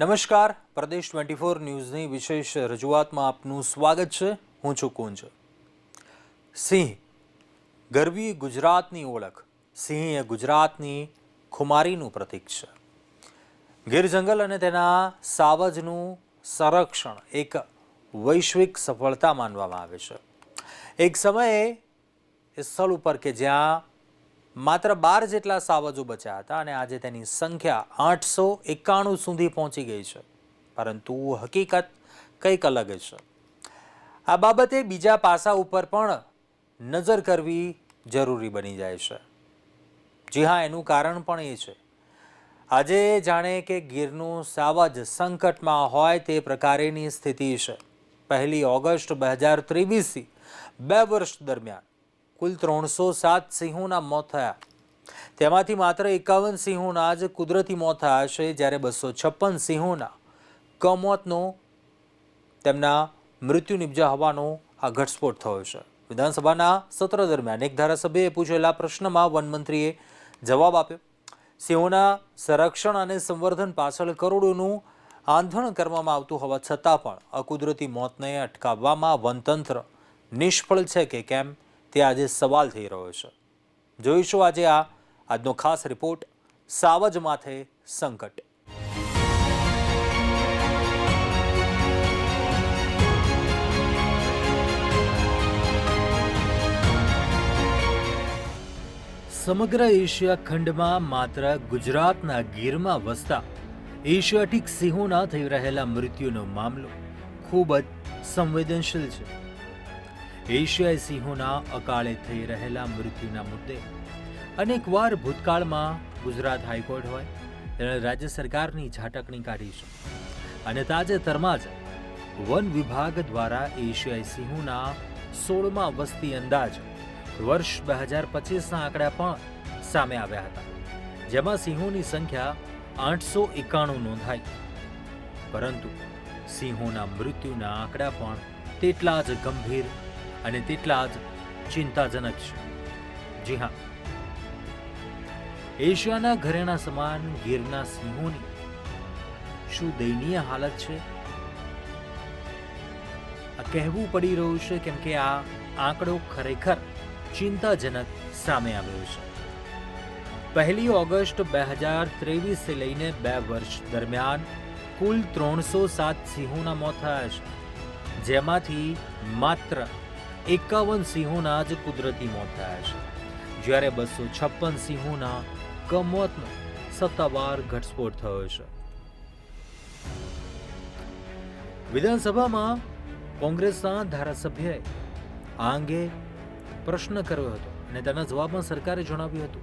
નમસ્કાર, પ્રદેશ twenty four ન્યૂઝની વિશેષ રજૂઆતમાં આપનું સ્વાગત છે. હું છું કુંજ. સિંહ. ગરવી ગુજરાતની ઓળખ. સિંહ એ ગુજરાતની ખુમારીનું પ્રતીક છે. ગીર જંગલ અને તેના સાવજનું સંરક્ષણ એક વૈશ્વિક સફળતા માનવામાં આવે છે. એક સમયે એ સ્થળ ઉપર કે જ્યાં માત્ર બાર જેટલા સાવજો બચ્યા હતા અને આજે તેની સંખ્યા આઠસો એકાણું સુધી પહોંચી ગઈ છે. પરંતુ હકીકત કંઈક અલગ છે. આ બાબતે બીજા પાસા ઉપર પણ નજર કરવી જરૂરી બની જાય છે. જી હા, એનું કારણ પણ એ છે. આજે જાણે કે ગીરનું સાવજ સંકટમાં હોય તે પ્રકારેની સ્થિતિ છે. પહેલી ઓગસ્ટ બે હજાર ત્રેવીસથી બે વર્ષ દરમિયાન કુલ ત્રણસો સાત સિંહોના મોત થયા. તેમાંથી માત્ર એકાવન સિંહોના જ કુદરતી મોત થયા છે જ્યારે બસો છપ્પન સિંહોના કમોતનો તેમના મૃત્યુ નિપજ્યા હોવાનો આ ઘટસ્ફોટ થયો છે. વિધાનસભાના સત્ર દરમિયાન એક ધારાસભ્યએ પૂછેલા પ્રશ્નમાં વનમંત્રીએ જવાબ આપ્યો, સિંહોના સંરક્ષણ અને સંવર્ધન પાછળ કરોડોનું આંધણ કરવામાં આવતું હોવા છતાં પણ અકુદરતી મોતને અટકાવવામાં વનતંત્ર નિષ્ફળ છે કે કેમ? તે આજે સવાલ થઈ રહ્યો છે. જોઈશું આજે આ, આજનો ખાસ રિપોર્ટ સાવજ માથે સંકટ. સમગ્ર એશિયા ખંડમાં માત્ર ગુજરાતના ગીરમાં વસતા એશિયાટિક સિંહોના થઈ રહેલા મૃત્યુનો મામલો ખૂબ જ સંવેદનશીલ છે. એશિયાઈ સિંહોના અકાળે થઈ રહેલા મૃત્યુના મુદ્દે. અનેકવાર ભૂતકાળમાં ગુજરાત હાઈકોર્ટ હોય, તેણે રાજ્ય સરકારની ઝાટકણી કાઢી છે. અને તાજેતરમાં જ વન વિભાગ દ્વારા એશિયાઈ સિંહોના સોળમા વસ્તી અંદાજ વર્ષ બે હજાર પચીસના આંકડા પણ સામે આવ્યા હતા. જેમાં સિંહોની સંખ્યા આઠસો એકાણું નોંધાઈ. પરંતુ સિંહોના મૃત્યુના આંકડા પણ તેટલા જ ગંભીર અને તેટલા જ ચિંતાજનક છે. જી હા. એશિયાના ઘરેણા સમાન ગીરના સિંહોની શું દયનીય હાલત છે? આ કહેવું પડી રહ્યું છે કેમ કે આ આંકડો ખરેખર ચિંતાજનક સામે આવ્યો છે. પહેલી ઓગસ્ટ બે હજાર ત્રેવીસથી લઈને બે વર્ષ દરમિયાન કુલ ત્રણસો સાત સિંહોના મોત થયા છે. જેમાંથી માત્ર એકાવન સિંહોના જ કુદરતી મોત થયા છે. જ્યારે બસો છપ્પન સિંહોના કમોતનો સત્તાવાર ઘટસ્ફોટ થયો છે. વિધાનસભામાં કોંગ્રેસના ધારાસભ્યએ આ અંગે પ્રશ્ન કર્યો હતો અને તેના જવાબમાં સરકારે જણાવ્યું હતું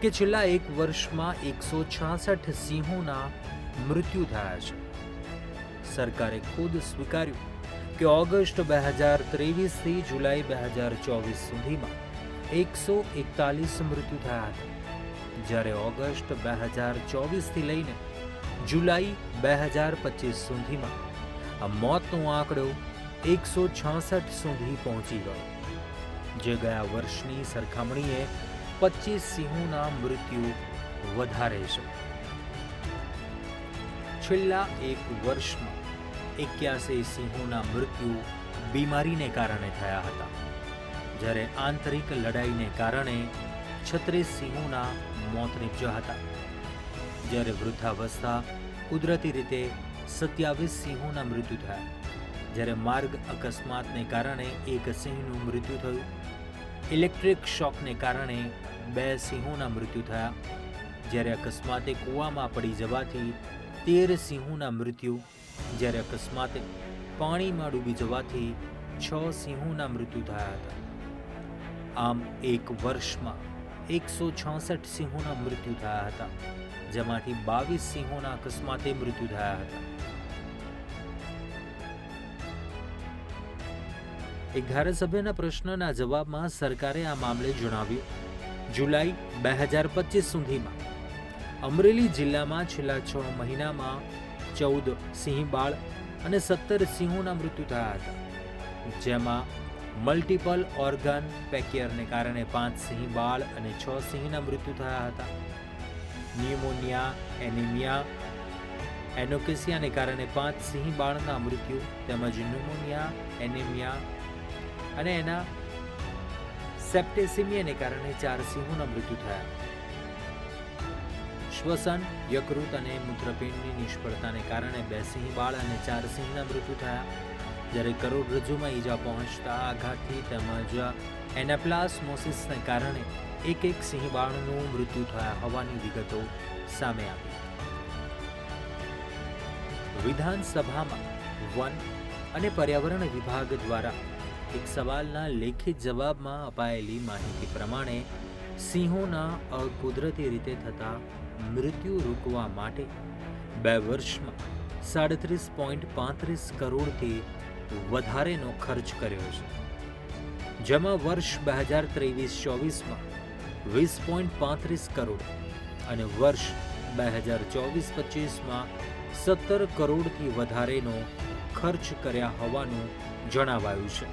કે છેલ્લા એક વર્ષમાં એકસો છાસઠ સિંહોના મૃત્યુ થયા છે. સરકારે ખુદ સ્વીકાર્યું કે ઓગસ્ટ બે હજાર ત્રેવીસથી જુલાઈ બે હજાર ચોવીસ સુધીમાં એકસો એકતાલીસ મૃત્યુ થયા હતા. જ્યારે ઓગસ્ટ બે હજાર ચોવીસથી લઈને જુલાઈ બે હજાર પચીસ સુધીમાં આ મોતનો આંકડો એકસો છાસઠ સુધી પહોંચી ગયો. જે ગયા વર્ષની સરખામણીએ પચીસ સિંહોના મૃત્યુ વધારે છે. છેલ્લા એક વર્ષમાં એક્યાસી સિંહોના મૃત્યુ બીમારીને કારણે થયા હતા. જ્યારે આંતરિક લડાઈને કારણે છત્રીસ સિંહોના મોત નીપજ્યા હતા. જ્યારે વૃદ્ધાવસ્થા કુદરતી રીતે સત્યાવીસ સિંહોના મૃત્યુ થયા. જ્યારે માર્ગ અકસ્માતને કારણે એક સિંહનું મૃત્યુ થયું. ઇલેક્ટ્રિક શોકને કારણે બે સિંહોના મૃત્યુ થયા. જ્યારે અકસ્માતે કૂવામાં પડી જવાથી તેર સિંહોના મૃત્યુ, જ્યારે અકસ્માતે પાણીમાં ડૂબી જવાથી છ સિંહોના મૃત્યુ થયા હતા. આમ એક વર્ષમાં એકસો છાસઠ સિંહોના મૃત્યુ થયા હતા, જેમાંથી બાવીસ સિંહોના અકસ્માતે મૃત્યુ થયા હતા. એક ધારાસભ્યના પ્રશ્નના જવાબમાં સરકારે આ મામલે જણાવ્યું, જુલાઈ બે હજાર પચીસ સુધીમાં અમરેલી જિલ્લામાં છેલ્લા છ મહિનામાં ચૌદ સિંહ બાળ અને સત્તર સિંહોના મૃત્યુ થયા હતા. જેમાં મલ્ટિપલ ઓર્ગન પેકિયરને કારણે પાંચ સિંહ બાળ અને છ સિંહના મૃત્યુ થયા હતા. ન્યુમોનિયા એનિમિયા એનોકેસિયાને કારણે પાંચ સિંહ બાળના મૃત્યુ તેમજ ન્યુમોનિયા એનિમિયા અને એના સેપ્ટેસિમિયાને કારણે ચાર સિંહોના મૃત્યુ થયા શ્વસન યકૃત અને મૂત્રપિંડની નિષ્ફળતાને કારણે બે સિંહ બાળ અને ચાર સિંહના મૃત્યુ થયા. જ્યારે કરોડરજ્જુમાં ઈજા પહોંચતા આઘાતથી તેમજ એનાપ્લાસ્મોસિસને કારણે એક એક સિંહ બાળનું મૃત્યુ થયા હોવાની વિગતો સામે આવી. વિધાનસભામાં વન અને પર્યાવરણ વિભાગ દ્વારા એક સવાલના લેખિત જવાબમાં અપાયેલી માહિતી પ્રમાણે સિંહોના અકુદરતી રીતે થતા મૃત્યુ રોકવા માટે બે વર્ષમાં સાડત્રીસ પોઈન્ટ પાંત્રીસ કરોડથી વધારેનો ખર્ચ કર્યો છે. જેમાં વર્ષ બે હજાર ત્રેવીસ ચોવીસમાં વીસ પોઈન્ટ પાંત્રીસ કરોડ અને વર્ષ બે હજાર ચોવીસ પચીસમાં સત્તર કરોડથી વધારેનો ખર્ચ કર્યા હોવાનું જણાવાયું છે.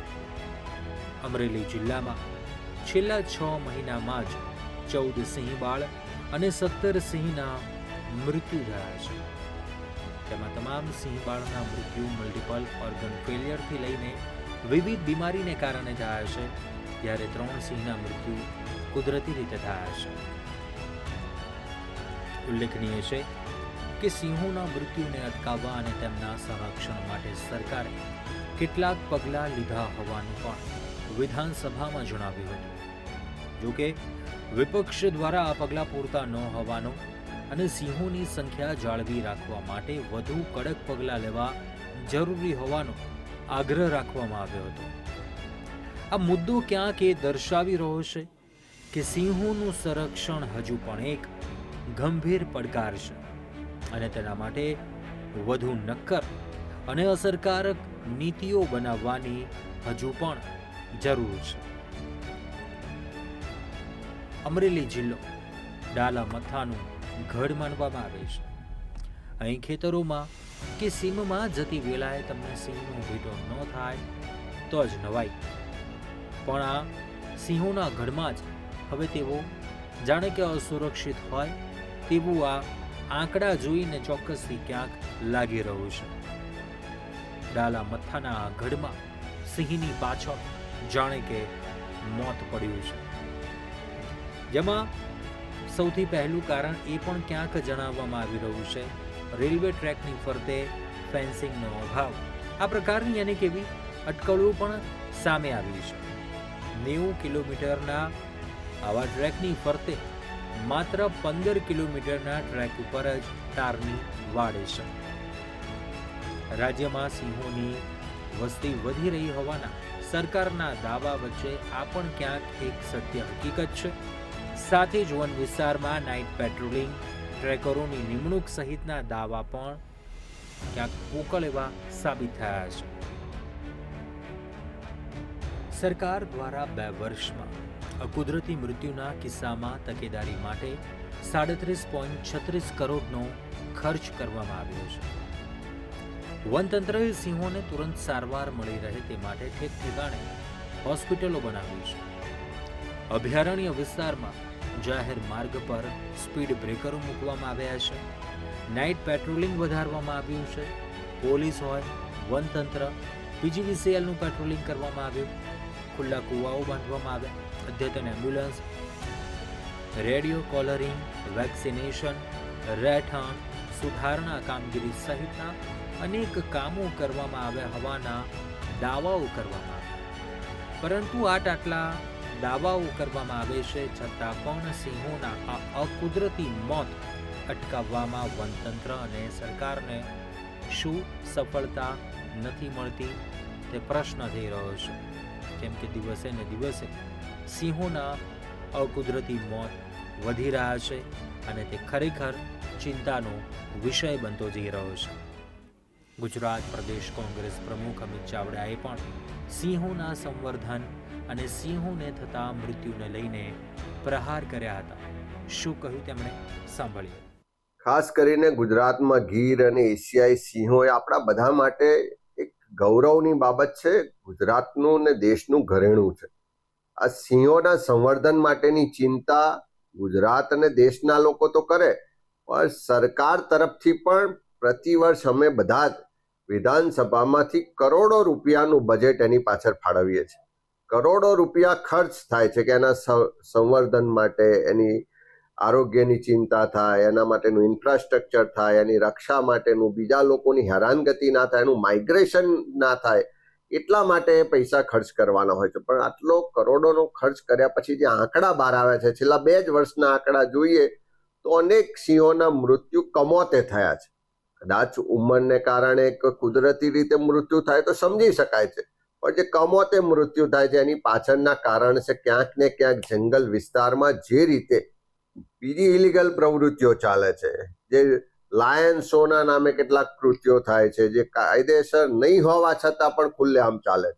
અમરેલી જિલ્લામાં છેલ્લા છ મહિનામાં જ ચૌદ સિંહ બાળ અને સત્તર સિંહના મૃત્યુ થયા છે. તેમાં તમામ સિંહ બાળના મૃત્યુ મલ્ટિપલ ઓર્ગન ફેલિયરથી લઈને વિવિધ બીમારીને કારણે થયા છે, જ્યારે ત્રણ સિંહના મૃત્યુ કુદરતી રીતે થયા છે. ઉલ્લેખનીય છે કે સિંહોના મૃત્યુને અટકાવવા અને તેમના સંરક્ષણ માટે સરકારે કેટલાક પગલાં લીધા હોવાનું પણ વિધાનસભામાં જણાવ્યું હતું. જોકે વિપક્ષ દ્વારા આ પગલાં પૂરતા ન હોવાનો અને સિંહોની સંખ્યા જાળવી રાખવા માટે વધુ કડક પગલાં લેવા જરૂરી હોવાનો આગ્રહ રાખવામાં આવ્યો હતો. આ મુદ્દો ક્યાંક એ દર્શાવી રહ્યો છે કે સિંહોનું સંરક્ષણ હજુ પણ એક ગંભીર પડકાર છે અને તેના માટે વધુ નક્કર અને અસરકારક નીતિઓ બનાવવાની હજુ પણ જરૂર છે. અમરેલી જિલ્લો. ડાલા મથાનું ગઢ માનવામાં આવે છે. અહીં ખેતરોમાં કે સીમમાં જતી વેલાએ તમને સિંહનો ભેટો ન થાય, તો જ નવાઈ. પણ આ સિંહોના ગઢમાં જ હવે તેઓ જાણે કે અસુરક્ષિત હોય તેવું આ આંકડા જોઈને ચોક્કસથી ક્યાંક લાગી રહ્યું છે. ડાલા મથાના આ ગઢમાં સિંહની પાછળ જાણે કે મોત પડ્યું છે. જેમાં સૌથી પહેલું કારણ એ પણ ક્યાંક જણાવવામાં આવી રહ્યું છે. રેલવે ટ્રેકની ફરતે ફેન્સિંગનો અભાવ. આ પ્રકારની અનેક એવી અટકળો પણ સામે આવી છે. નેવું કિલોમીટરના આવા ટ્રેકની ફરતે માત્ર પંદર કિલોમીટરના ટ્રેક ઉપર જ તારની વાડે છે. રાજ્યમાં સિંહોની વસ્તી વધી રહી હોવાના સરકારના દાવા વચ્ચે આ પણ ક્યાંક એક સત્ય હકીકત છે. સાથે જ વન વિસ્તારમાં નાઇટ પેટ્રોલિંગ ટ્રેકરોની નિમણૂક સહિતના દાવા પણ ક્યાંક પોકળ એવા સાબિત થયા છે. સરકાર દ્વારા બે વર્ષમાં અકુદરતી મૃત્યુના કિસ્સામાં તકેદારી માટે સાડત્રીસ પોઈન્ટ છત્રીસ કરોડનો ખર્ચ કરવામાં આવ્યો છે. વનતંત્રએ સિંહોને તુરંત સારવાર મળી રહે તે માટે ઠેક ઠેકાણે હોસ્પિટલો બનાવી છે. અભયારણ્ય વિસ્તારમાં જાહેર માર્ગ પર સ્પીડ બ્રેકરો મૂકવામાં આવ્યા છે. નાઇટ પેટ્રોલિંગ વધારવામાં આવ્યું છે. પોલીસ હોય, વનતંત્ર, પીજીવીસીએલનું પેટ્રોલિંગ કરવામાં આવ્યું. ખુલ્લા કૂવાઓ બાંધવામાં આવ્યા. અદ્યતન એમ્બ્યુલન્સ, રેડિયો કોલરિંગ, વેક્સિનેશન, રહેઠાણ, સુધારણા કામગીરી સહિતના અનેક કામો કરવામાં આવ્યા હોવાના દાવાઓ કરવામાં આવ્યા. પરંતુ આટ આટલા દાવાઓ કરવામાં આવે છે છતાં પણ સિંહોના આ અકુદરતી મોત અટકાવવામાં વનતંત્ર અને સરકારને શું સફળતા નથી મળતી તે પ્રશ્ન થઈ રહ્યો છે. કેમ કે દિવસે ને દિવસે સિંહોના અકુદરતી મોત વધી રહ્યા છે અને તે ખરેખર ચિંતાનો વિષય બનતો જઈ રહ્યો છે. ગુજરાત પ્રદેશ કોંગ્રેસ પ્રમુખ અમિત ચાવડાએ પણ સિંહોના સંવર્ધન અને સિંહોને થતા મૃત્યુને લઈને પ્રહાર કર્યા હતા. શું કહ્યું તેમણે? સાંભળ્યું. ખાસ કરીને ગુજરાતમાં ગીર અને એશિયાઈ સિંહો એ આપણા બધા માટે એક ગૌરવની બાબત છે. ગુજરાતનું ને દેશનું ઘરેણું છે. આ સિંહોના સંવર્ધન માટેની ચિંતા ગુજરાત અને દેશના લોકો તો કરે, પણ સરકાર તરફથી પણ પ્રતિવર્ષ અમે બધા જ વિધાનસભામાંથી કરોડો રૂપિયાનું બજેટ એની પાછળ ફાળવીએ છીએ. કરોડો રૂપિયા ખર્ચ થાય છે કે એના સંવર્ધન માટે, એની આરોગ્યની ચિંતા થાય, એના માટેનું ઇન્ફ્રાસ્ટ્રક્ચર થાય, એની રક્ષા માટેનું, બીજા લોકોની હેરાનગતિ ના થાય, એનું માઇગ્રેશન ના થાય, એટલા માટે પૈસા ખર્ચ કરવાના હોય છે. પણ આટલો કરોડોનો ખર્ચ કર્યા પછી જે આંકડા બહાર આવ્યા છે, છેલ્લા બે જ વર્ષના આંકડા જોઈએ, તો અનેક સિંહોના મૃત્યુ કમોતે થયા છે. કદાચ ઉંમરને કારણે કુદરતી રીતે મૃત્યુ થાય તો સમજી શકાય છે. પણ જે કમોતે મૃત્યુ થાય છે એની પાછળના કારણ છે ક્યાંક ને ક્યાંક જંગલ વિસ્તારમાં જે રીતે બીજી ઇલીગલ પ્રવૃત્તિઓ ચાલે છે જે લાયન શોના નામે કેટલાક કૃત્યો થાય છે, જે કાયદેસર નહીં હોવા છતાં પણ ખુલ્લેઆમ ચાલે છે।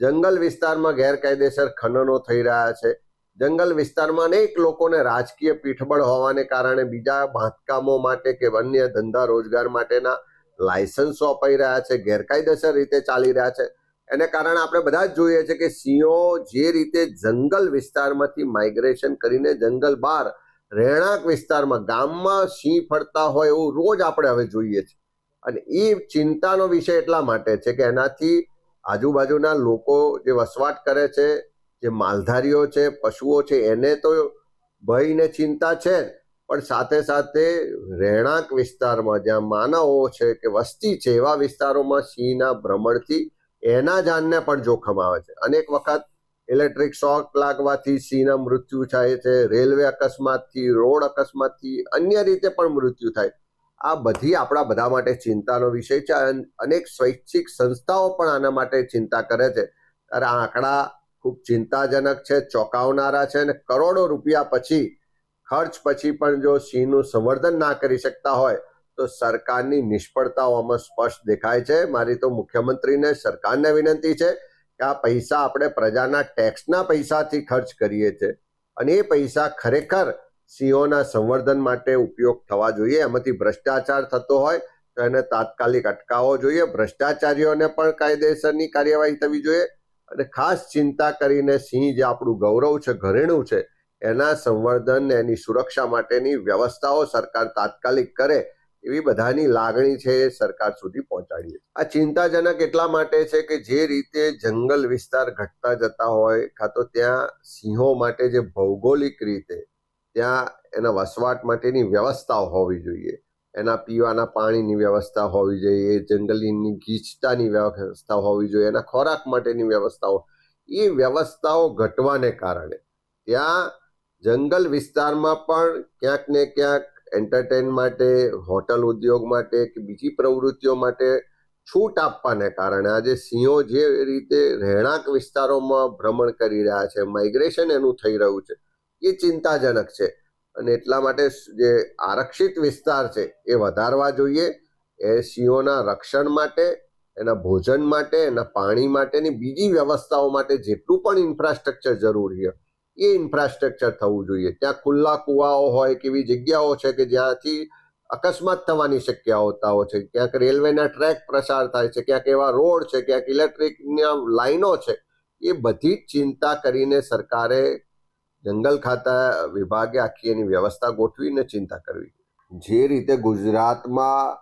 જંગલ વિસ્તારમાં ગેરકાયદેસર ખનનો થઈ રહ્યા છે। જંગલ વિસ્તારમાં અનેક લોકોને રાજકીય પીઠબળ હોવાને કારણે બીજા બાંધકામો માટે કે અન્ય ધંધા રોજગાર માટેના લાયસન્સો અપાઈ રહ્યા છે, ગેરકાયદેસર રીતે ચાલી રહ્યા છે। એને કારણે આપણે બધા જ જોઈએ છે કે સિંહો જે રીતે જંગલ વિસ્તારમાંથી માઇગ્રેશન કરીને જંગલ બહાર રહેણાંક વિસ્તારમાં ગામમાં સિંહ ફરતા હોય એવું રોજ આપણે હવે જોઈએ છે. અને એ ચિંતાનો વિષય એટલા માટે છે કે એનાથી આજુબાજુના લોકો જે વસવાટ કરે છે, જે માલધારીઓ છે, પશુઓ છે, એને તો ભય ને ચિંતા છે પણ સાથે સાથે રહેણાંક વિસ્તારમાં જ્યાં માનવો છે કે વસ્તી છે, એવા વિસ્તારોમાં સિંહના ભ્રમણથી એના જાનને પણ જોખમ આવે છે. અનેક વખત ઇલેક્ટ્રિક શોક લાગવાથી સિંહના મૃત્યુ થાય છે રેલવે અકસ્માતથી રોડ અકસ્માતથી, અન્ય રીતે પણ મૃત્યુ થાય. આ બધી આપણા બધા માટે ચિંતાનો વિષય છે અનેક સ્વૈચ્છિક સંસ્થાઓ પણ આના માટે ચિંતા કરે છે. ત્યારે આ આંકડા ખૂબ ચિંતાજનક છે, ચોંકાવનારા છે અને કરોડો રૂપિયા પછી, ખર્ચ પછી પણ જો સિંહનું સંવર્ધન ના કરી શકતા હોય તો સરકારની નિષ્ફળતાઓ આમાં સ્પષ્ટ દેખાય છે. મારી તો મુખ્યમંત્રીને સરકારને વિનંતી છે કે આ પૈસા આપણે પ્રજાના ટેક્સના પૈસાથી ખર્ચ કરીએ છીએ. અને એ પૈસા ખરેખર સિંહોના સંવર્ધન માટે ઉપયોગ થવા જોઈએ. એમાંથી ભ્રષ્ટાચાર થતો હોય તો એને તાત્કાલિક અટકાવવો જોઈએ. ભ્રષ્ટાચારીઓને પણ કાયદેસરની કાર્યવાહી થવી જોઈએ. અને ખાસ ચિંતા કરીને સિંહ જે આપણું ગૌરવ છે, ઘરેણું છે, એના સંવર્ધન, એની સુરક્ષા માટેની વ્યવસ્થાઓ સરકાર તાત્કાલિક કરે એવી બધાની લાગણી છે સરકાર સુધી પહોંચાડીએ આ ચિંતાજનક એટલા માટે છે કે જે રીતે જંગલ વિસ્તાર ઘટતા જતા હોય, કાં તો ત્યાં સિંહો માટે જે ભૌગોલિક રીતે, ત્યાં એના વસવાટ માટેની વ્યવસ્થાઓ હોવી જોઈએ. એના પીવાના પાણીની વ્યવસ્થા હોવી જોઈએ જંગલીની ગીચતાની વ્યવસ્થા હોવી જોઈએ, એના ખોરાક માટેની વ્યવસ્થાઓ. એ વ્યવસ્થાઓ ઘટવાને કારણે ત્યાં જંગલ વિસ્તારમાં પણ ક્યાંક ને ક્યાંક એન્ટરટેન માટે હોટલ ઉદ્યોગ માટે કે બીજી પ્રવૃત્તિઓ માટે છૂટ આપવાને કારણે આજે સિંહો જે રીતે રહેણાંક વિસ્તારોમાં ભ્રમણ કરી રહ્યા છે માઇગ્રેશન એનું થઈ રહ્યું છે, એ ચિંતાજનક છે. અને એટલા માટે જે આરક્ષિત વિસ્તાર છે, એ વધારવા જોઈએ. એ સિંહોના રક્ષણ માટે, એના ભોજન માટે, એના પાણી માટેની બીજી વ્યવસ્થાઓ માટે જેટલું પણ ઇન્ફ્રાસ્ટ્રક્ચર જરૂરી છે એ ઇન્ફ્રાસ્ટ્રક્ચર થવું જોઈએ. ત્યાં ખુલ્લા કુવાઓ હોય કે એવી જગ્યાઓ છે કે જ્યાંથી અકસ્માત થવાની શક્યતાઓ છે. ક્યાંક રેલવેના ટ્રેક પ્રસાર થાય છે, ક્યાંક એવા રોડ છે, ક્યાંક ઇલેક્ટ્રિકના લાઈનો છે. એ બધી જ ચિંતા કરીને સરકારે જંગલ ખાતા વિભાગે આખી એની વ્યવસ્થા ગોઠવીને ચિંતા કરવી. જે રીતે ગુજરાતમાં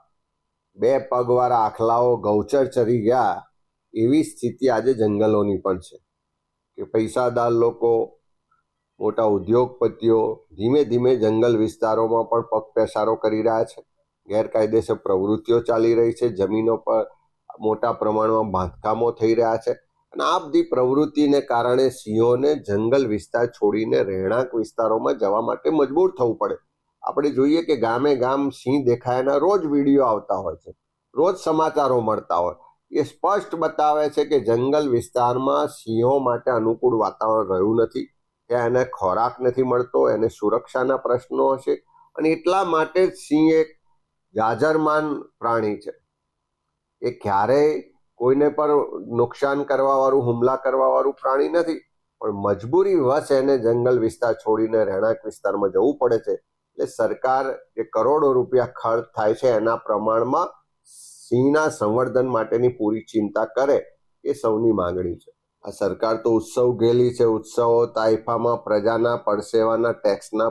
બે પગવાળા આખલાઓ ગૌચર ચરી ગયા, એવી સ્થિતિ આજે જંગલોની પણ છે. કે પૈસાદાર લોકો મોટા ઉદ્યોગપતિઓ ધીમે ધીમે જંગલ વિસ્તારોમાં પણ પગ પેસારો કરી રહ્યા છે. ગેરકાયદેસર પ્રવૃત્તિઓ ચાલી રહી છે. જમીનો પર મોટા પ્રમાણમાં બાંધકામો થઈ રહ્યા છે. અને આ બધી પ્રવૃત્તિને કારણે સિંહોને જંગલ વિસ્તાર છોડીને રહેણાંક વિસ્તારોમાં જવા માટે મજબૂર થવું પડે. આપણે જોઈએ કે ગામે ગામ સિંહ દેખાયના રોજ વીડિયો આવતા હોય છે. રોજ સમાચારો મળતા હોય. એ સ્પષ્ટ બતાવે છે કે જંગલ વિસ્તારમાં સિંહો માટે અનુકૂળ વાતાવરણ રહ્યું નથી. ત્યાં એને ખોરાક નથી મળતો, એને સુરક્ષાના પ્રશ્નો હશે અને એટલા માટે જ સિંહ એક જાજરમાન પ્રાણી છે. એ ક્યારેય કોઈને પણ નુકસાન કરવાવાળું, હુમલા કરવાવાળું પ્રાણી નથી, પણ મજબૂરી વશ એને જંગલ વિસ્તાર છોડીને રહેણાંક વિસ્તારમાં જવું પડે છે. એટલે સરકાર જે કરોડો રૂપિયા ખર્ચ થાય છે એના પ્રમાણમાં સિંહના સંવર્ધન માટેની પૂરી ચિંતા કરે એ સૌની માંગણી છે. આ સરકાર તો ઉત્સવ ગયેલી છે. ઉત્સવો તાઇફામાં પ્રજાના પરસેવાના ટેક્સના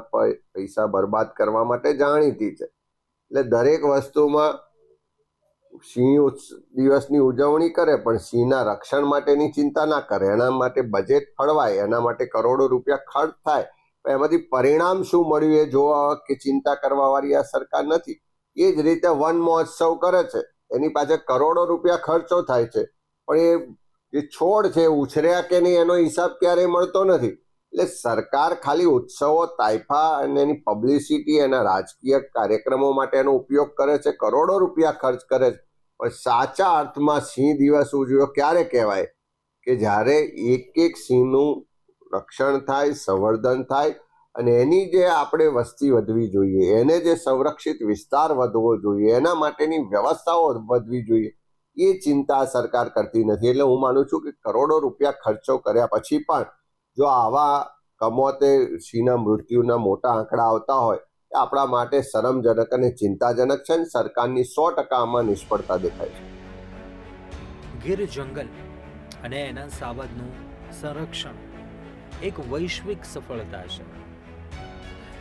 પૈસા બરબાદ કરવા માટે જાણીતી છે. એટલે દરેક વસ્તુમાં સિંહ દિવસની ઉજવણી કરે પણ સિંહના રક્ષણ માટેની ચિંતા ના કરે. એના માટે બજેટ ફળવાય, એના માટે કરોડો રૂપિયા ખર્ચ થાય. પણ એમાંથી પરિણામ શું મળ્યું એ જોવા કે ચિંતા કરવાવાળી આ સરકાર નથી. એ જ રીતે વન મહોત્સવ કરે છે. એની પાછળ કરોડો રૂપિયા ખર્ચો થાય છે. પણ એ જે છોડ છે, ઉછર્યા કે નહીં એનો હિસાબ ક્યારેય મળતો નથી. એટલે સરકાર ખાલી ઉત્સવો તાઇફા અને એની પબ્લિસિટી એના રાજકીય કાર્યક્રમો માટે એનો ઉપયોગ કરે છે, કરોડો રૂપિયા ખર્ચ કરે છે. પણ સાચા અર્થમાં સિંહ દિવસ ઉજવ્યો ક્યારે કહેવાય? કે જ્યારે એક એક સિંહનું રક્ષણ થાય, સંવર્ધન થાય અને એની જે આપણે વસ્તી વધવી જોઈએ, એને જે સંરક્ષિત વિસ્તાર વધવો જોઈએ, એના માટેની વ્યવસ્થાઓ વધવી જોઈએ એ ચિંતા સરકાર કરતી નથી. એટલે હું માનું છું કે કરોડો રૂપિયા ખર્ચો કર્યા પછી પણ જો આવા કમોતે સિંહના મૃત્યુના મોટા આંકડા આવતા હોય, એ આપણા માટે શરમજનક અને ચિંતાજનક છે અને સરકારની સો ટકા આમાં નિષ્ફળતા દેખાય છે. ગીર જંગલ અને એના સાવજનું સંરક્ષણ એક વૈશ્વિક સફળતા છે.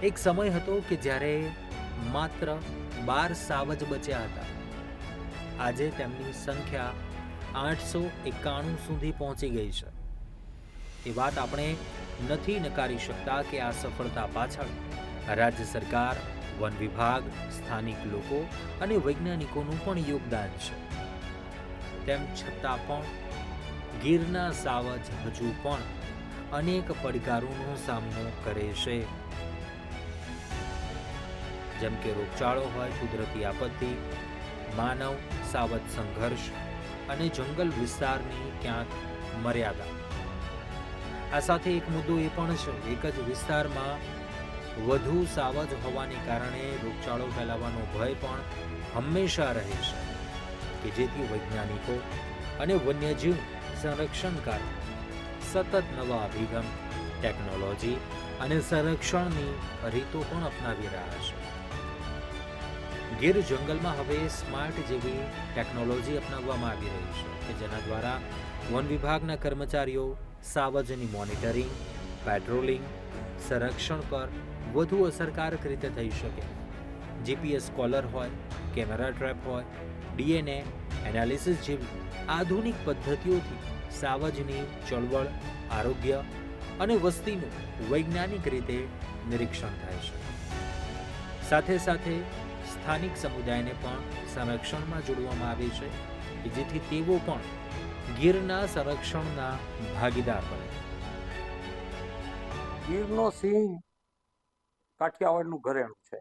એક સમય હતો કે જ્યારે માત્ર બાર સાવજ બચ્યા હતા. આજે તેમની સંખ્યા આઠસો એકાણું સુધી પહોંચી ગઈ છે. એ વાત આપણે નથી નકારી શકતા કે આ સફળતા પાછળ રાજ્ય સરકાર, વન વિભાગ, સ્થાનિક લોકો અને વૈજ્ઞાનિકોનું પણ યોગદાન છે. તેમ છતાં પણ ગીરના સાવજ હજુ પણ અનેક પડકારોનો સામનો કરે છે. જેમ કે રોગચાળો હોય, કુદરતી આપત્તિ માનવ, સાવધ સંઘર્ષ અને જંગલ વિસ્તારની ક્યાંક મર્યાદા. આ સાથે એક મુદ્દો એ પણ છે, એક જ વિસ્તારમાં વધુ સાવજ હોવાને કારણે રોગચાળો ફેલાવાનો ભય પણ હંમેશા રહે છે કે જેથી વૈજ્ઞાનિકો અને વન્યજીવ સંરક્ષણકાર સતત નવા અભિગમ, ટેકનોલોજી અને સંરક્ષણની રીતો પણ અપનાવી રહ્યા છે. ગીર જંગલમાં હવે સ્માર્ટ જેવી ટેકનોલોજી અપનાવવામાં આવી રહી છે કે જેના દ્વારા વન વિભાગના કર્મચારીઓ, સાવજની મોનિટરિંગ, પેટ્રોલિંગ, સંરક્ષણ પર વધુ અસરકારક રીતે થઈ શકે. જીપીએસ કોલર હોય, કેમેરા ટ્રેપ હોય, ડીએનએ એનાલિસિસ જેવી આધુનિક પદ્ધતિઓથી સાવજની ચળવળ, આરોગ્ય અને વસ્તીનું વૈજ્ઞાનિક રીતે નિરીક્ષણ થાય છે. સાથે સાથે સ્થાનિક સમુદાયને પણ સંરક્ષણમાં જોડવામાં આવે છે કે જેથી તેઓ પણ ગીરના સંરક્ષણના ભાગીદાર બને. ગીરનો સિંહ કાઠિયાવાડનું ઘરેણું છે.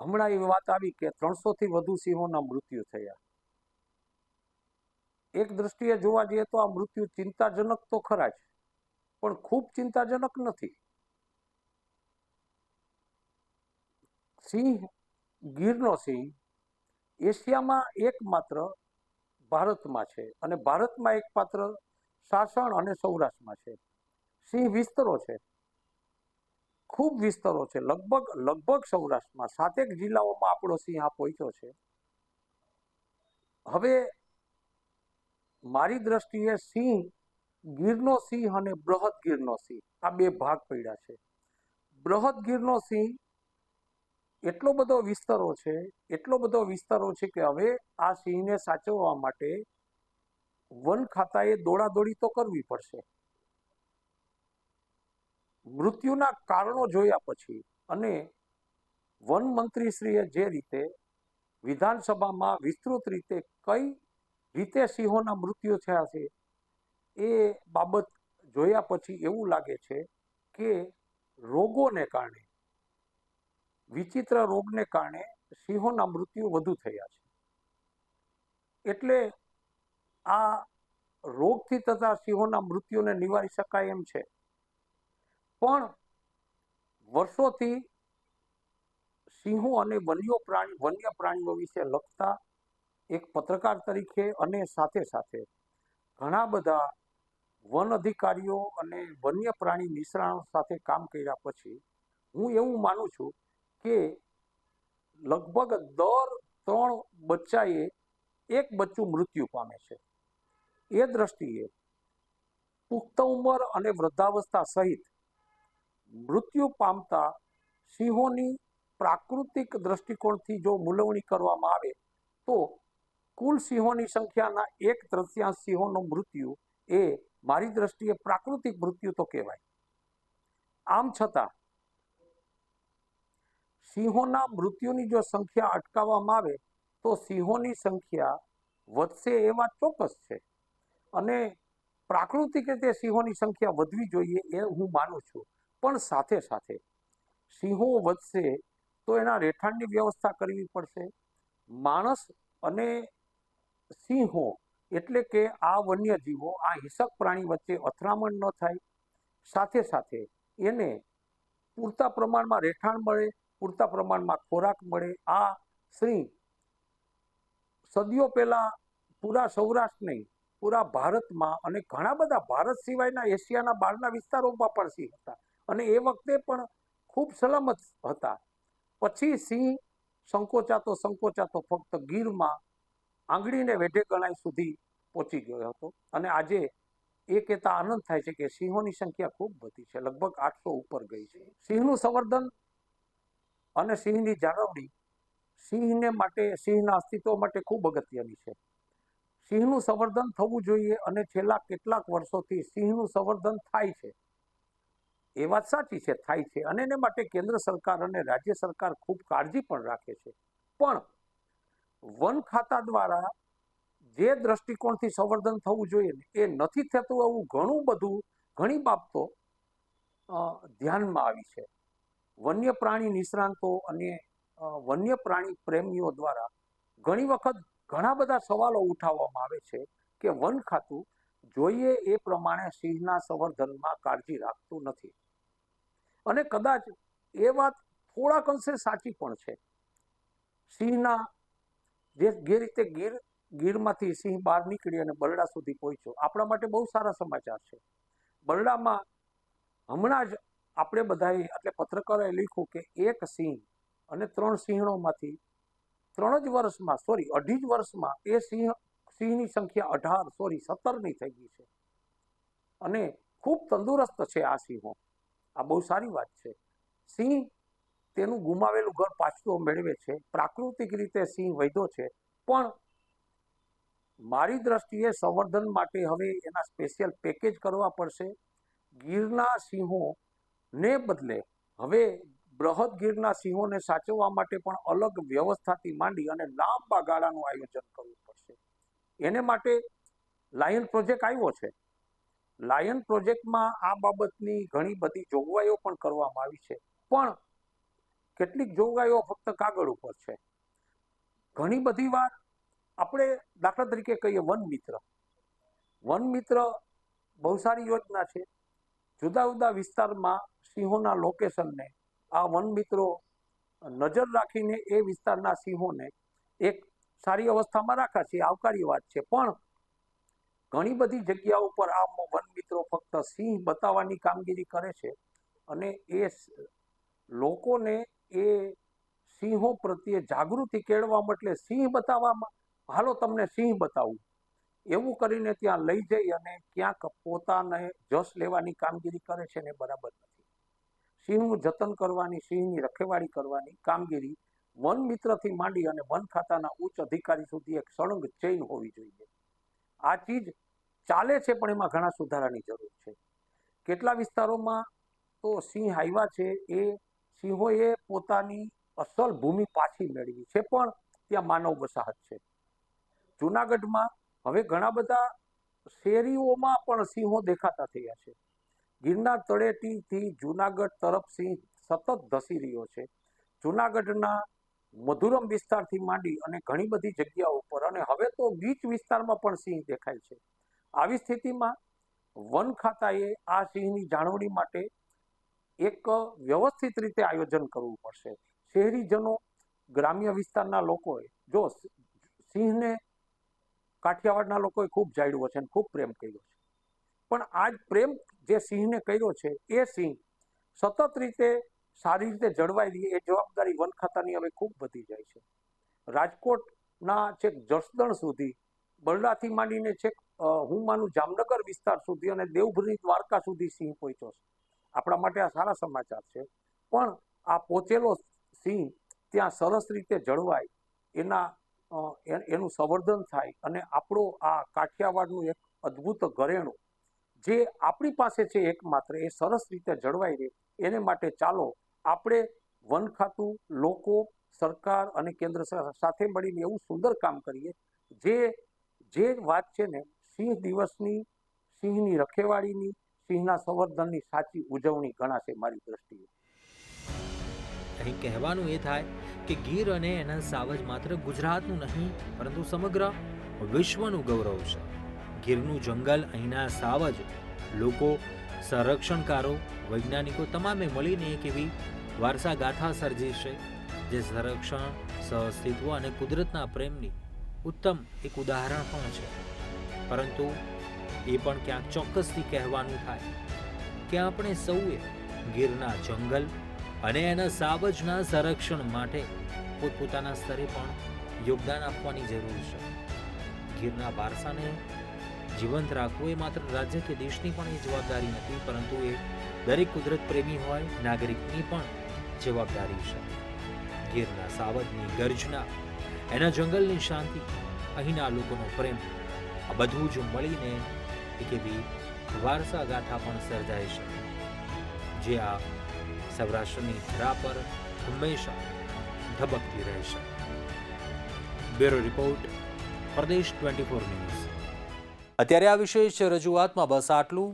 હમણાં એવી વાત આવી કે ત્રણસો થી વધુ સિંહોના મૃત્યુ થયા. એક દ્રષ્ટિએ જોવા જઈએ તો આ મૃત્યુ ચિંતાજનક તો ખરા જ, પણ ખૂબ ચિંતાજનક નથી. સિંહ ગીરનો સિંહ એશિયામાં એકમાત્ર ભારતમાં છે અને ભારતમાં એકમાત્ર સાસણ અને સૌરાષ્ટ્રમાં છે. સિંહ વિસ્તરો છે. ખૂબ વિસ્તરો છે. લગભગ લગભગ સૌરાષ્ટ્રમાં. સાતેક જિલ્લાઓમાં આપણો સિંહ આ પહોંચ્યો છે. હવે મારી દ્રષ્ટિએ સિંહ ગીરનો સિંહ અને બૃહદ ગીરનો સિંહ આ બે ભાગ પડ્યા છે. બૃહદ ગીરનો સિંહ એટલો બધો વિસ્તરો છે, એટલો બધો વિસ્તરો છે કે હવે આ સિંહને સાચવવા માટે વન ખાતાએ દોડાદોડી તો કરવી પડશે. મૃત્યુના કારણો જોયા પછી અને વન મંત્રીશ્રીએ જે રીતે વિધાનસભામાં વિસ્તૃત રીતે કઈ રીતે સિંહોના મૃત્યુ થયા છે, એ બાબત જોયા પછી એવું લાગે છે કે રોગોને કારણે વિચિત્ર રોગને કારણે સિંહોના મૃત્યુ વધુ થયા છે. એટલે આ રોગથી થતા સિંહોના મૃત્યુને નિવારી શકાય એમ છે. પણ વર્ષોથી સિંહો અને વન્ય પ્રાણી, વન્ય પ્રાણીઓ વિશે લખતા એક પત્રકાર તરીકે અને સાથે સાથે ઘણા બધા વન અધિકારીઓ અને વન્ય પ્રાણી નિષ્ણાતો સાથે કામ કર્યા પછી હું એવું માનું છું કે લગભગ દર ત્રણ બચ્ચાએ એક બચ્ચું મૃત્યુ પામે છે. એ દ્રષ્ટિએ પુખ્ત ઉંમર અને વૃદ્ધાવસ્થા સહિત મૃત્યુ પામતા સિંહોની પ્રાકૃતિક દ્રષ્ટિકોણથી જો મૂલવણી કરવામાં આવે તો કુલ સિંહોની સંખ્યાના એક તૃતીયાંશ સિંહોનું મૃત્યુ એ મારી દ્રષ્ટિએ પ્રાકૃતિક મૃત્યુ તો કહેવાય. આમ છતાં સિંહોના મૃત્યુની જો સંખ્યા અટકાવવામાં આવે, તો સિંહોની સંખ્યા વધશે એ વાત ચોક્કસ છે. અને પ્રાકૃતિક રીતે સિંહોની સંખ્યા વધવી જોઈએ એ હું માનું છું. પણ સાથે સાથે સિંહો વધશે તો એના રહેઠાણની વ્યવસ્થા કરવી પડશે. માણસ અને સિંહો એટલે કે આ વન્યજીવો, આ હિંસક પ્રાણી વચ્ચે અથડામણ ન થાય. સાથે સાથે એને પૂરતા પ્રમાણમાં રહેઠાણ મળે પૂરતા પ્રમાણમાં ખોરાક મળે. આ સિંહ સદીઓ પહેલાં પૂરા સૌરાષ્ટ્ર નહીં પૂરા ભારતમાં અને ઘણા બધા ભારત સિવાયના એશિયાના બહારના વિસ્તારોમાં પણ સિંહ હતા. અને એ વખતે પણ ખૂબ સલામત હતા. પછી સિંહ સંકોચાતો સંકોચાતો ફક્ત ગીરમાં આંગળીને વેઢે ગણાય સુધી પહોંચી ગયો હતો. અને આજે એ કહેતા આનંદ થાય છે કે સિંહોની સંખ્યા ખૂબ વધી છે. લગભગ આઠસો ઉપર ગઈ છે. સિંહનું સંવર્ધન અને સિંહની જાળવણી. સિંહને માટે, સિંહના અસ્તિત્વ માટે ખૂબ અગત્યની છે. સિંહનું સંવર્ધન થવું જોઈએ અને છેલ્લા કેટલાક વર્ષોથી સિંહનું સંવર્ધન થાય છે. એ વાત સાચી છે, થાય છે. અને એને માટે કેન્દ્ર સરકાર અને રાજ્ય સરકાર ખૂબ કાળજી પણ રાખે છે. પણ વન ખાતા દ્વારા જે દ્રષ્ટિકોણથી સંવર્ધન થવું જોઈએ એ નથી થતું એવું ઘણું બધું, ઘણી બાબતો ધ્યાનમાં આવી છે. વન્ય પ્રાણી નિષ્ણાંતો અને વન્ય પ્રાણી પ્રેમીઓ દ્વારા ઘણી વખત ઘણા બધા સવાલો ઉઠાવવામાં આવે છે કે વન ખાતું જોઈએ એ પ્રમાણે સિંહના સંવર્ધનમાં કાળજી રાખતું નથી. અને કદાચ એ વાત થોડાક અંશે સાચી પણ છે. સિંહના જે જે રીતે ગીર, ગીરમાંથી સિંહ બહાર નીકળી અને બરડા સુધી પહોંચ્યો, આપણા માટે બહુ સારા સમાચાર છે. બરડામાં હમણાં જ આપણે બધાએ એટલે પત્રકારોએ લખ્યું કે એક સિંહ અને ત્રણ સિંહણોમાંથી ત્રણ જ વર્ષમાં સોરી અઢી જ વર્ષમાં એ સિંહ, સિંહની સંખ્યા અઢાર સોરી સત્તરની થઈ ગઈ છે. અને ખૂબ તંદુરસ્ત છે આ સિંહો. આ બહુ સારી વાત છે. સિંહ તેનું ગુમાવેલું ઘર પાછું મેળવે છે. પ્રાકૃતિક રીતે સિંહ વધ્યો છે. પણ મારી દ્રષ્ટિએ સંવર્ધન માટે હવે એના સ્પેશિયલ પેકેજ કરવા પડશે. ગીરના સિંહો ને બદલે હવે બૃહદ ગીરના સિંહોને સાચવવા માટે પણ અલગ વ્યવસ્થાથી માંડી અને લાંબા ગાળાનું આયોજન કરવું પડશે. એને માટે લાયન પ્રોજેક્ટ આવ્યો છે. લાયન પ્રોજેક્ટમાં આ બાબતની ઘણી બધી જોગવાઈઓ પણ કરવામાં આવી છે. પણ કેટલીક જોગવાઈઓ ફક્ત કાગળ ઉપર છે. ઘણી બધી વાર આપણે દાખલા તરીકે કહીએ વન મિત્ર વન મિત્ર બહુ સારી યોજના છે. જુદા જુદા વિસ્તારમાં સિંહોના લોકેશનને આ વન મિત્રો નજર રાખીને એ વિસ્તારના સિંહોને એક સારી અવસ્થામાં રાખ્યા છે આવકારી વાત છે. પણ ઘણી બધી જગ્યાઓ પર આ વન મિત્રો ફક્ત સિંહ બતાવવાની કામગીરી કરે છે અને એ લોકોને એ સિંહો પ્રત્યે જાગૃતિ કેળવા એટલે સિંહ બતાવવામાં, હાલો તમને સિંહ બતાવું. એવું કરીને ત્યાં લઈ જઈ અને ક્યાંક પોતાને જશ લેવાની કામગીરી કરે છે ને બરાબર નથી. સિંહનું જતન કરવાની, સિંહની રખેવાળી કરવાની કામગીરી વન મિત્રથી માંડી અને વન ખાતાના ઉચ્ચ અધિકારી સુધી એક સળંગ ચેઇન હોવી જોઈએ. આ ચીજ ચાલે છે પણ એમાં ઘણા સુધારાની જરૂર છે. કેટલા વિસ્તારોમાં તો સિંહ આવ્યા છે એ સિંહોએ પોતાની અસલ ભૂમિ પાછી મેળવી છે પણ ત્યાં માનવ વસાહત છે. જુનાગઢમાં હવે ઘણા બધા શેરીઓમાં પણ સિંહો દેખાતા થયા છે. ગિરનાર તળેટીથી જુનાગઢ તરફ સિંહ સતત ધસી રહ્યો છે. જુનાગઢના મધુરમ વિસ્તારથી માંડી અને ઘણી બધી જગ્યાઓ પર અને હવે તો બીચ વિસ્તારમાં પણ સિંહ દેખાય છે. આવી સ્થિતિમાં વન ખાતાએ આ સિંહની જાળવણી માટે એક વ્યવસ્થિત રીતે આયોજન કરવું પડશે. શહેરીજનો, ગ્રામ્ય વિસ્તારના લોકોએ જો સિંહને કાઠિયાવાડના લોકોએ ખૂબ જાળવ્યો છે અને ખૂબ પ્રેમ કર્યો છે. પણ આ જ પ્રેમ જે સિંહને કર્યો છે, એ સિંહ સતત રીતે સારી રીતે જળવાઈ રહી, એ જવાબદારી વન ખાતાની હવે ખૂબ વધી જાય છે. રાજકોટના છેક જસદણ સુધી બરડાથી માંડીને છેક હું માનું જામનગર વિસ્તાર સુધી અને દેવભૂમિ દ્વારકા સુધી સિંહ પહોંચ્યો છે. આપણા માટે આ સારા સમાચાર છે. પણ આ પહોંચેલો સિંહ ત્યાં સરસ રીતે જળવાય, એના એનું સંવર્ધન થાય અને આપણો આ કાઠિયાવાડનું એક અદ્ભુત ઘરેણું, જે આપણી પાસે છે એકમાત્ર, એ સરસ રીતે જળવાઈ રહે, એને માટે ચાલો આપણે વન ખાતું, લોકો, સરકાર અને કેન્દ્ર સાથે મળીને એવું સુંદર કામ કરીએ, જે જે વાત છે ને, સિંહ દિવસની, સિંહની રખેવાળીની, સિંહના સંવર્ધનની સાચી ઉજવણી ગણાશે મારી દ્રષ્ટિએ. અહીં કહેવાનું એ થાય કે ગીર અને એના સાવજ માત્ર ગુજરાતનું નહીં, પરંતુ સમગ્ર વિશ્વનું ગૌરવ છે. ગીરનું જંગલ, અહીંના સાવજ, લોકો, સંરક્ષણકારો, વૈજ્ઞાનિકો તમામે મળીને એક એવી વારસા ગાથા સર્જી છે, જે સંરક્ષણ, સહઅસ્તિત્વ અને કુદરતના પ્રેમની ઉત્તમ એક ઉદાહરણ પણ છે. પરંતુ એ પણ ક્યાંક ચોક્કસથી કહેવાનું થાય કે આપણે સૌએ ગીરના જંગલ અને એના સાવજના સંરક્ષણ માટે પોતપોતાના સ્તરે પણ યોગદાન આપવાની જરૂર છે. ગીરના વારસાને જીવંત રાખવું એ માત્ર રાજ્ય કે દેશની પણ એ જવાબદારી નથી, પરંતુ એ દરેક કુદરત પ્રેમી હોય, નાગરિકની પણ જવાબદારી છે. ગીરના સાવજની ગર્જના, એના જંગલની શાંતિ, અહીંના લોકોનો પ્રેમ, આ બધું જ મળીને એક એવી વારસા ગાથા પણ સર્જાય છે. જે આ સૌરાષ્ટ્રની ધરા પર હંમેશા ધબકતી રહેશે. Bureau report, Pradesh twenty four news. અત્યારે આ વિશેષ રજૂઆતમાં બસ આટલું.